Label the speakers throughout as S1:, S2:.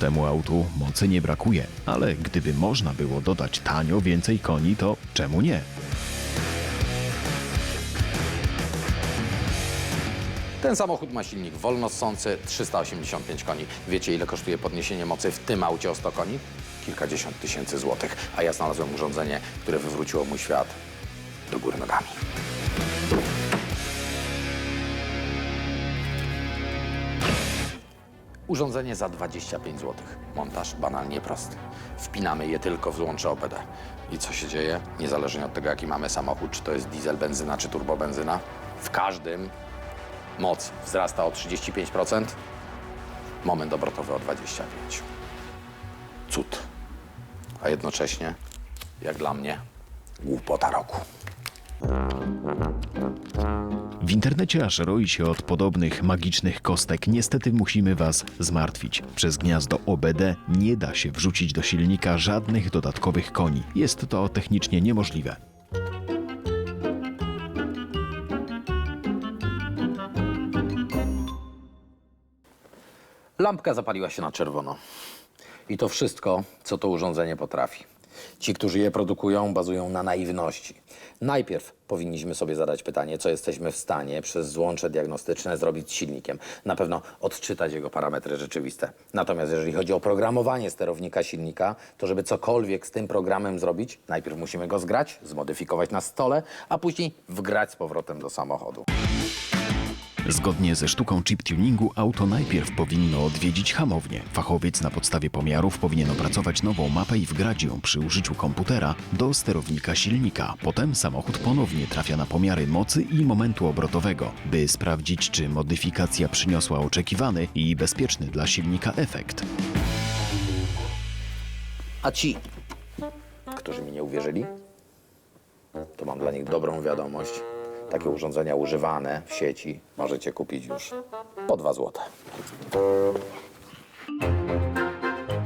S1: Temu autu mocy nie brakuje, ale gdyby można było dodać tanio więcej koni, to czemu nie?
S2: Ten samochód ma silnik wolnossący 385 koni. Wiecie ile kosztuje podniesienie mocy w tym aucie o 100 koni? Kilkadziesiąt tysięcy złotych. A ja znalazłem urządzenie, które wywróciło mój świat do góry nogami. Urządzenie za 25 zł. Montaż banalnie prosty. Wpinamy je tylko w złącze OBD. I co się dzieje? Niezależnie od tego, jaki mamy samochód, czy to jest diesel, benzyna, czy turbobenzyna, w każdym moc wzrasta o 35%, moment obrotowy o 25%. Cud. A jednocześnie, jak dla mnie, głupota roku.
S1: W internecie aż roi się od podobnych magicznych kostek. Niestety musimy Was zmartwić. Przez gniazdo OBD nie da się wrzucić do silnika żadnych dodatkowych koni. Jest to technicznie niemożliwe.
S2: Lampka zapaliła się na czerwono. I to wszystko, co to urządzenie potrafi. Ci, którzy je produkują, bazują na naiwności. Najpierw powinniśmy sobie zadać pytanie, co jesteśmy w stanie przez złącze diagnostyczne zrobić z silnikiem. Na pewno odczytać jego parametry rzeczywiste. Natomiast jeżeli chodzi o programowanie sterownika silnika, to żeby cokolwiek z tym programem zrobić, najpierw musimy go zgrać, zmodyfikować na stole, a później wgrać z powrotem do samochodu.
S1: Zgodnie ze sztuką chip tuningu auto najpierw powinno odwiedzić hamownię. Fachowiec na podstawie pomiarów powinien opracować nową mapę i wgrać ją przy użyciu komputera do sterownika silnika. Potem samochód ponownie trafia na pomiary mocy i momentu obrotowego, by sprawdzić, czy modyfikacja przyniosła oczekiwany i bezpieczny dla silnika efekt.
S2: A ci, którzy mi nie uwierzyli, to mam dla nich dobrą wiadomość. Takie urządzenia używane w sieci możecie kupić już po 2 złote.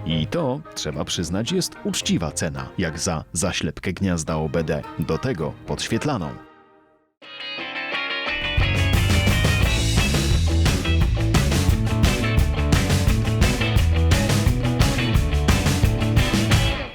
S1: I to, trzeba przyznać, jest uczciwa cena, jak za zaślepkę gniazda OBD, do tego podświetlaną.